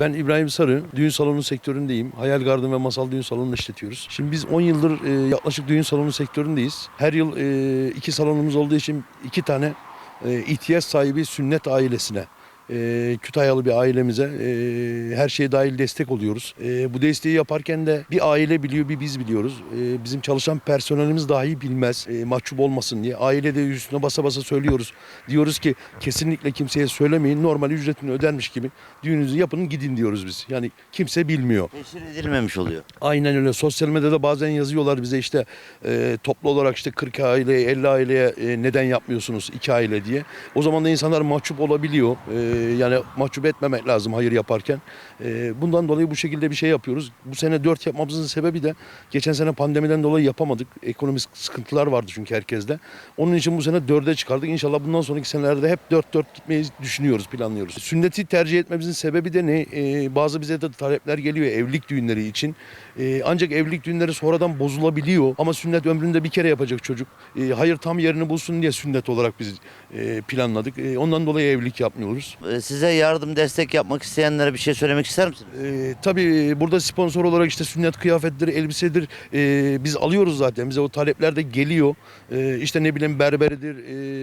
Ben İbrahim Sarı, düğün salonu sektöründeyim. Hayal Garden ve Masal Düğün Salonu'nu işletiyoruz. Şimdi biz 10 yıldır e, yaklaşık düğün salonu sektöründeyiz. Her yıl e, iki salonumuz olduğu için iki tane e, ihtiyaç sahibi sünnet ailesine e, Kütahyalı bir ailemize e, her şeye dahil destek oluyoruz. E, bu desteği yaparken de bir aile biliyor, bir biz biliyoruz. E, bizim çalışan personelimiz dahi bilmez, e, mahcup olmasın diye. Aile de üstüne basa basa söylüyoruz. Diyoruz ki kesinlikle kimseye söylemeyin, normal ücretini ödermiş gibi düğününüzü yapın gidin diyoruz biz. Yani kimse bilmiyor. Teşhir edilmemiş oluyor. Aynen öyle. Sosyal medyada bazen yazıyorlar bize işte e, toplu olarak işte 40 aileye 50 aileye e, neden yapmıyorsunuz 2 aile diye. O zaman da insanlar mahcup olabiliyor. E, yani mahcup etmemek lazım hayır yaparken. E, bundan dolayı bu şekilde bir şey yapıyoruz. Bu sene 4 yapmamızın sebebi de geçen sene pandemiden dolayı yapamadık. Ekonomik sıkıntılar vardı çünkü herkeste. Onun için bu sene 4'e çıkardık. İnşallah bundan sonraki senelerde hep 4-4 gitmeyi düşünüyoruz, planlıyoruz. Sünneti tercih etmemizin sebebi de ne? E, bazı bize de talepler geliyor evlilik düğünleri için. E, ancak evlilik düğünleri sonradan bozulabiliyor. Ama sünnet ömründe bir kere yapacak çocuk. E, hayır tam yerini bulsun diye sünnet olarak biz e, planladık. E, ondan dolayı evlilik yapmıyoruz. Ee, Size yardım, destek yapmak isteyenlere bir şey söylemek ister misiniz? E, tabii burada sponsor olarak işte sünnet kıyafetleri, elbisedir e, biz alıyoruz zaten. Bize o talepler de geliyor. E, işte ne bileyim berberidir,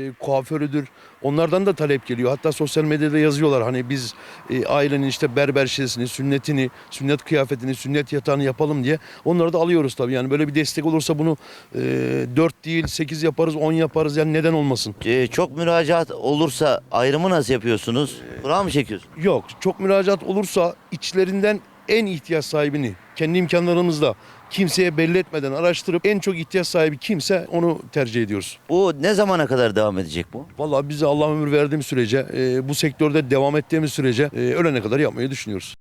e, kuaförüdür. Onlardan da talep geliyor. Hatta sosyal medyada yazıyorlar hani biz e, ailenin işte berber şeysini, sünnetini, sünnet kıyafetini, sünnet yatağını yapalım diye. Onları da alıyoruz tabii. Yani böyle bir destek olursa bunu e, 4 değil 8 yaparız, 10 yaparız. Yani neden olmasın? Ee, çok müracaat olursa ayrımı nasıl yapıyorsunuz? Kura mı çekiyorsunuz? Yok. Çok müracaat olursa içlerinden en ihtiyaç sahibini kendi imkanlarımızla kimseye belli etmeden araştırıp en çok ihtiyaç sahibi kimse onu tercih ediyoruz. Bu ne zamana kadar devam edecek bu? Vallahi bize Allah ömür verdiğim sürece, e, bu sektörde devam ettiğimiz sürece e, ölene kadar yapmayı düşünüyoruz.